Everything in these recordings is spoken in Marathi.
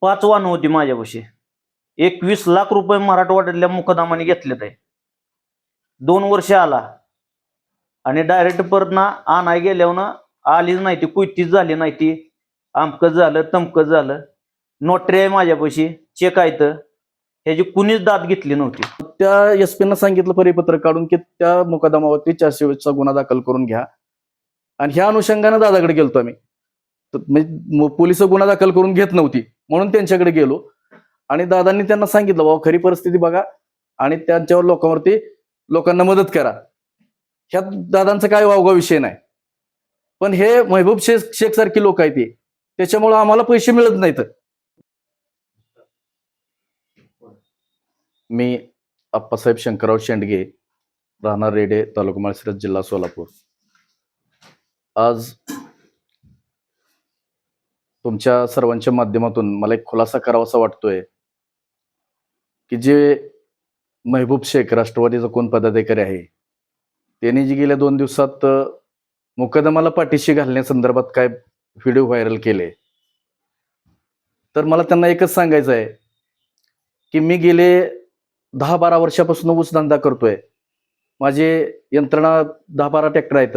पाच वाहनं होती माझ्यापाशी. एकवीस लाख रुपये मराठवाड्यातल्या मुखदामाने घेतलेत आहे. दोन वर्ष आला. आणि डायरेक्ट परत ना आणाय गेल्यावर ना आलीच नाही ती कुयतीच झाली नाही ती. आमकं झालं तमकं झालं. नोटरी आहे माझ्यापाशी चेक आहे तर ह्याची कुणीच दाद घेतली नव्हती. त्या एस पीनं सांगितलं परिपत्र काढून की त्या मुकदमावरती चारशे गुन्हा दाखल करून घ्या. आणि ह्या अनुषंगानं दादाकडे गेलतो आम्ही. म्हणजे पोलीस गुन्हा दाखल करून घेत नव्हती म्हणून त्यांच्याकडे गेलो. आणि दादांनी त्यांना सांगितलं बाबा खरी परिस्थिती बघा आणि त्यांच्यावर लोकांवरती लोकांना मदत करा. ह्यात दादांचा काय वावगा विषय नाही. पण हे महबूब शेख शेख सारखी लोक आहेत ते त्याच्यामुळं आम्हाला पैसे मिळत नाहीत. मी अप्पासाहेब शंकरराव शेंडगे राहणार रेडे तालुका माळशिरस जिल्हा सोलापूर. आज तुमच्या सर्वांच्या माध्यमातून मला एक खुलासा करावासा वाटतोय की जे महबूब शेख राष्ट्रवादीचा कोण पदाधिकारी आहे त्यांनी जी गेल्या दोन दिवसात मुकदमाला पाठीशी घालण्यासंदर्भात काय व्हिडिओ व्हायरल केले? तर मला त्यांना एकच सांगायचं आहे की मी गेले दहा बारा वर्षापासून ऊस धंदा करतोय. माझे यंत्रणा दहा बारा ट्रॅक्टर आहेत.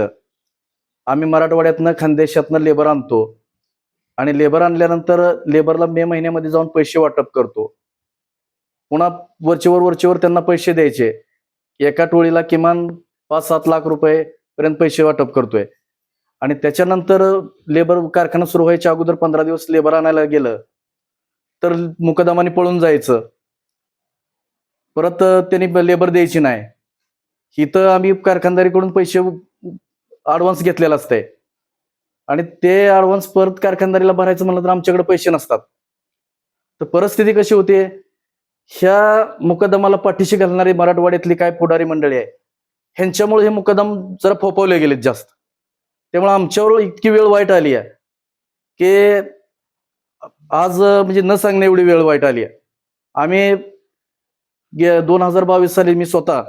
आम्ही मराठवाड्यातनं खानदेशातनं लेबर आणतो. आणि लेबर आणल्यानंतर लेबरला मे महिन्यामध्ये जाऊन पैसे वाटप करतो. पुन्हा वरचेवर वरचेवर त्यांना पैसे द्यायचे. एका टोळीला किमान पाच सात लाख रुपये पर्यंत पैसे वाटप करतोय. आणि त्याच्यानंतर लेबर कारखाना सुरू व्हायच्या अगोदर पंधरा दिवस लेबर आणायला गेलं तर मुकदमाने पळून जायचं. परत त्यांनी लेबर द्यायची नाही. इथं आम्ही कारखानदारीकडून पैसे ॲडव्हान्स घेतलेला असतंय. आणि ते ऍडव्हान्स परत कारखानदारीला भरायचं म्हणलं तर आमच्याकडे पैसे नसतात. तर परिस्थिती कशी होते? ह्या मुकदमाला पाठीशी घालणारी मराठवाड्यातली काय पुढारी मंडळी आहे ह्यांच्यामुळे हे मुकदम जरा फोपवले गेलेत जास्त. त्यामुळे आमच्यावर इतकी वेळ वाईट आली आहे की आज म्हणजे न सांगणे एवढी वेळ वाईट आली आहे. आम्ही दोन हजार बावीस साली मी स्वतः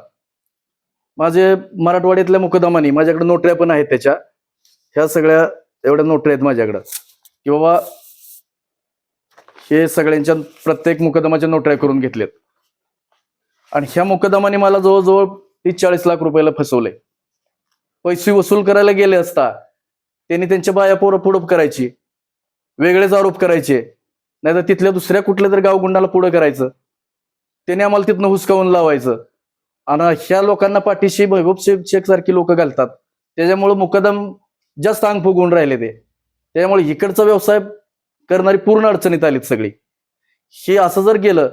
माझे मराठवाड्यातल्या मुकदमानी माझ्याकडे नोटऱ्या पण आहेत त्याच्या ह्या सगळ्या एवढ्या नोटऱ्या आहेत माझ्याकडं. की बाबा हे सगळ्यांच्या प्रत्येक मुकदमाच्या नोटऱ्या करून घेतल्यात आणि ह्या मुकदमाने मला जवळजवळ तीस चाळीस लाख रुपयाला फसवले पैसे वसूल करायला गेले असता त्यांनी त्यांच्या बाया पोरं पुढं करायची वेगळेच आरोप करायचे. नाहीतर तिथल्या दुसऱ्या कुठल्या तरी गावगुंडाला पुढं करायचं. त्याने आम्हाला तिथनं हुसकावून लावायचं. आणि ह्या लोकांना पाठीशी महबूब शेख शेख सारखी लोक घालतात. त्याच्यामुळे मुकदम जास्त अंग फुगून राहिले ते. त्यामुळे इकडचा व्यवसाय करणारी पूर्ण अडचणीत आलीत सगळी. हे असं जर गेलं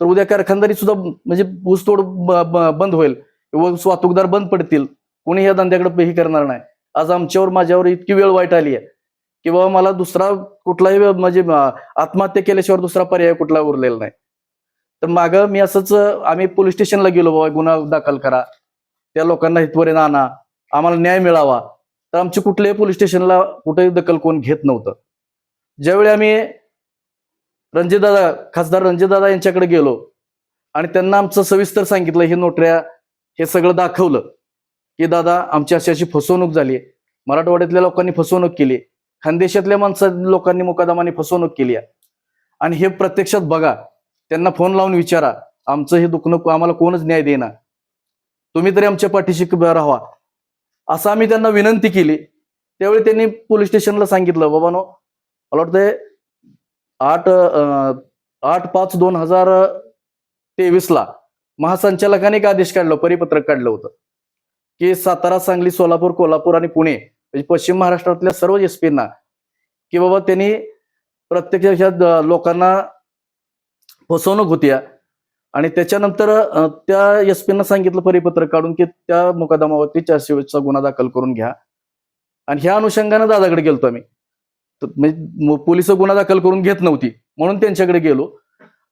तर उद्या कारखानदारी सुद्धा म्हणजे ऊसतोड ब- बंद होईल. व वाहतूकदार बंद पडतील. कोणी या धंद्याकडे हे करणार नाही. आज आमच्यावर माझ्यावर इतकी वेळ वाईट आली आहे. की बाबा मला दुसरा कुठलाही म्हणजे आत्महत्या केल्याशिवाय दुसरा पर्याय कुठला उरलेला नाही. तर मागं मी असंच आम्ही पोलीस स्टेशनला गेलो बाबा गुन्हा दाखल करा. त्या लोकांना इथपर्यंत आणा. आम्हाला न्याय मिळावा. तर आमची कुठल्याही पोलीस स्टेशनला कुठेही दखल कोण घेत नव्हतं. ज्यावेळी आम्ही रणजितदादा खासदार रणजितदादा यांच्याकडे गेलो आणि त्यांना आमचं सविस्तर सांगितलं हे नोटऱ्या हे सगळं दाखवलं की दादा आमची अशी अशी फसवणूक झाली. मराठवाड्यातल्या लोकांनी फसवणूक केली. खानदेशातल्या माणसा लोकांनी मुकादमाने फसवणूक केली आहे. आणि हे प्रत्यक्षात बघा त्यांना फोन लावून विचारा आमचं हे दुखणं आम्हाला कोणच न्याय देणार तुम्ही तरी आमच्या पाठीशी राहा. असं आम्ही त्यांना विनंती केली. त्यावेळी त्यांनी पोलीस स्टेशनला सांगितलं बाबा नो मला वाटतंय आठ आठ पाच दोन हजार तेवीस ला महासंचालकाने एक आदेश काढला परिपत्रक काढलं होतं. की सातारा सांगली सोलापूर कोल्हापूर आणि पुणे म्हणजे पश्चिम महाराष्ट्रातल्या सर्व एस पींना की बाबा त्यांनी प्रत्यक्ष लोकांना फसवणूक होत्या. आणि त्याच्यानंतर त्या एस पीनं सांगितलं परिपत्रक काढून की त्या मुकादमावरती चारशे गुन्हा दाखल करून घ्या. आणि ह्या अनुषंगानं दादाकडे गेलतो आम्ही. म्हणजे पोलीस गुन्हा दाखल करून घेत नव्हती म्हणून त्यांच्याकडे गेलो.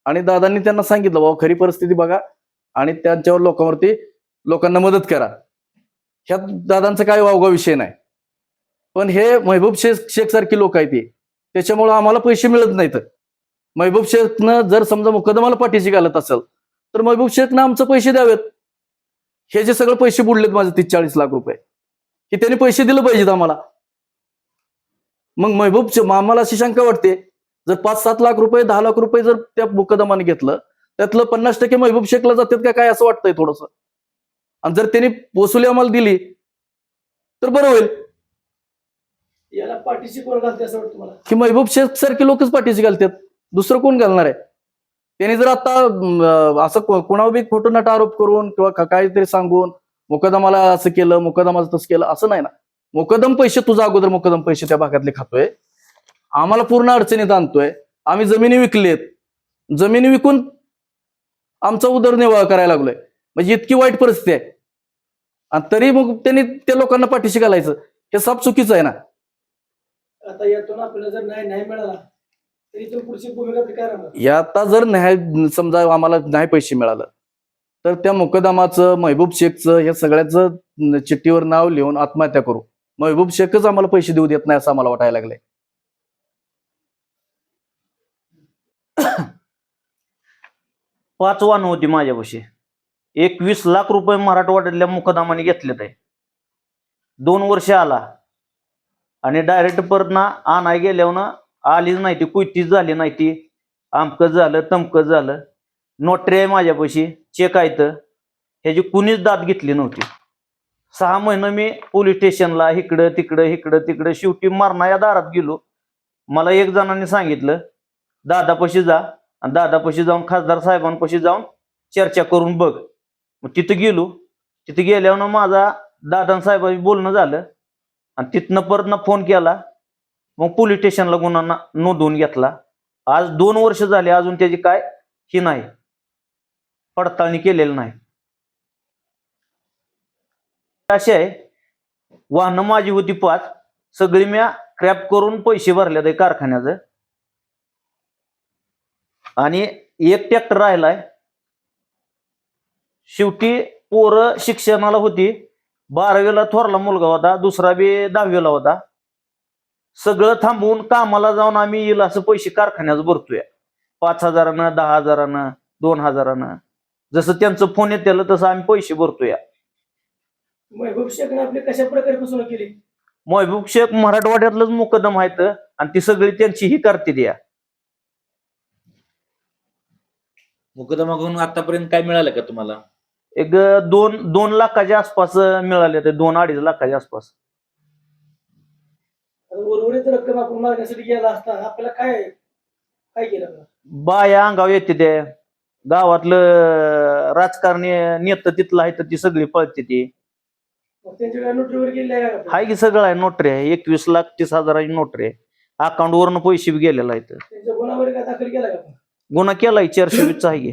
आणि दादांनी त्यांना सांगितलं बाबा खरी परिस्थिती बघा आणि त्यांच्यावर लोकांवरती लोकांना मदत करा. ह्यात दादांचा काय वावगा विषय नाही. पण हे महबूब शेख शेख सारखी लोक आहेत ते त्याच्यामुळं आम्हाला पैसे मिळत नाहीत. महबूब शेखनं जर समजा मुकदमाला पाठीशी घालत असेल तर महबूब शेखनं आमचं पैसे द्यावेत. हे जे सगळे पैसे बुडलेत माझे तीस चाळीस लाख रुपये की त्यांनी पैसे दिले पाहिजेत आम्हाला. मग महबूब आम्हाला अशी शंका वाटते जर पाच सात लाख रुपये दहा लाख रुपये जर त्या मुकदमाने घेतलं त्यातलं पन्नास टक्के महबूब शेखला जातात का काय असं वाटतंय थोडस? आणि जर त्यांनी वसुली आम्हाला दिली तर बरं होईल. याला पाठीशी कोण घालते असं वाटतं की महबूब शेख सारखे लोकच पाठीशी घालतात. दुसरं कोण घालणार आहे? त्यांनी जर आता असं कोणावर बी खोटं नाटा आरोप करून किंवा काहीतरी सांगून मुकदमाला असं केलं मुकदमाचं तसं केलं असं नाही ना. मुकदम पैसे तुझा अगोदर मुकदम पैसे त्या भागातले खातोय. आम्हाला पूर्ण अडचणीत आणतोय. आम्ही जमिनी विकलेत. जमिनी विकून आमचा उदरनिर्वाह करायला लागलोय. म्हणजे इतकी वाईट परिस्थिती आहे. आणि तरी मग त्यांनी त्या लोकांना पाठीशी घालायचं. हे साप चुकीचं आहे ना. आता यातून आपल्याला जर नाही मिळाला या आता जर न्याय समजा आम्हाला नाही पैसे मिळालं तर त्या मुकदमाचं महबूब शेखचं या सगळ्याचं चिठ्ठीवर नाव लिहून आत्महत्या करू. महबूब शेखच आम्हाला पैसे देऊ देत नाही असं आम्हाला वाटायला लागलंय. पाच वाहन होती माझ्यापाशी. एकवीस लाख रुपये मराठवाड्यातल्या मुकदमाने घेतलेत आहे. दोन वर्ष आला. आणि डायरेक्ट परत ना आणाय गेल्यावर आलीच नाही ती कुयतीच झाली नाही ती. आमकं झालं तमकं झालं. नोटरी आहे माझ्यापाशी चेक आहे तर ह्याची कुणीच दाद घेतली नव्हती. सहा महिने मी पोलीस स्टेशनला इकडं तिकडं इकडं तिकडं शेवटी मारणा या दारात गेलो. मला एक जणांनी सांगितलं दादापाशी जा आणि दादापाशी जाऊन खासदार साहेबांपाशी जाऊन चर्चा करून बघ. मग तिथं गेलो. तिथं गेल्यावर माझा दादा साहेबांशी बोलणं झालं. आणि तिथनं परत ना फोन केला. मग पोलीस स्टेशनला गुन्हा नोंदवून घेतला. आज दोन वर्ष झाले अजून त्याची काय? ही नाही. पडताळणी केलेली नाही. असे आहे. वाहनं माझी होती पाच. सगळी म्या क्रॅप करून पैसे भरले ते कारखान्याचं. आणि एक ट्रॅक्टर राहिलाय. शेवटी पोरं शिक्षणाला होती. बारावीला थोरला मुलगा होता. दुसरा बी दहावीला होता. सगळं थांबवून कामाला जाऊन आम्ही येईल असं पैसे कारखान्याचं भरतोय. पाच हजारानं दहा हजारानं दोन हजारानं. जसं त्यांचं फोन येतेलं तसं आम्ही पैसे भरतोय. महबूब शेखने आपली कशा प्रकारे फसवणूक केली? महबूब शेख मराठवाड्यातलंच मुकदम आहेत आणि ती सगळी त्यांची ही करते द्या. मुकदमा करून आतापर्यंत काय मिळालं का तुम्हाला? एक दोन दोन लाखाच्या आसपास मिळाले ते दोन अडीच लाखाच्या आसपास. उर्वरित रक्कम आपण मागण्यासाठी गेला असता आपल्याला काय काय केलं? बाया अंगावर येते ते गावातलं राजकारणी नेतं तिथलं आहे तर ती सगळी पळते ती मग त्यांच्याकडे नोटरीवर गेले आहे का? हाय की सगळं आहे नोटरी आहे एकवीस लाख तीस हजाराची नोटरी आहे अकाउंट वरनं पैसे बी गेलेला आहे त्यांच्या गुन्हावर काय दाखल केला का? गुन्हा केलाय चारशे वीसचा आहे की.